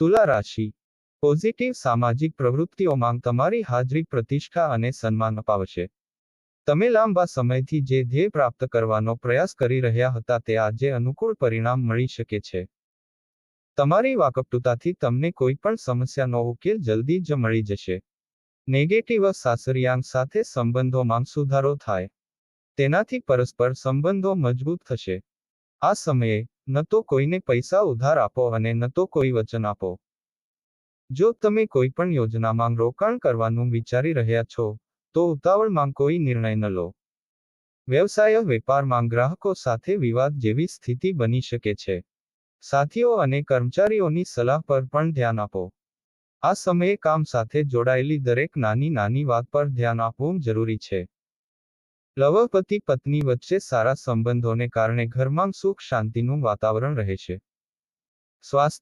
તુલા રાશિ. પોઝિટિવ સામાજિક પ્રવૃત્તિઓમાં તમારી હાજરી પ્રતિષ્ઠા અને સન્માન અપાવશે. તમે લાંબા સમયથી જે ધ્યેય પ્રાપ્ત કરવાનો પ્રયાસ કરી રહ્યા હતા તે આજે અનુકૂળ પરિણામ મળી શકે છે. તમારી વાકપટુતાથી તમને કોઈ પણ સમસ્યાનો ઉકેલ જલ્દી જ મળી જશે. નેગેટિવ સાસરિયાંગ સાથે સંબંધોમાં સુધારો થાય. તેનાથી પરસ્પર સંબંધો મજબૂત થશે. આ સમયે ન તો કોઈને પૈસા ઉધાર આપો અને ન તો કોઈ વચન આપો. જો તમે કોઈ પણ યોજનામાં રોકાણ કરવાનું વિચારી રહ્યા છો, તો ઉતાવળમાં કોઈ નિર્ણય ન લો. વ્યવસાય, વેપારમાં ગ્રાહકો સાથે વિવાદ જેવી સ્થિતિ બની શકે છે. સાથીઓ અને કર્મચારીઓની સલાહ પર પણ ધ્યાન આપો. આ સમયે કામ સાથે જોડાયેલી દરેક નાની નાની વાત પર ધ્યાન આપવું જરૂરી છે. લવપતિ પત્ની વચ્ચે સારા સંબંધોને કારણે ઘરમાં સુખ શાંતિનું વાતાવરણ રહેશે સ્વાસ્થ્ય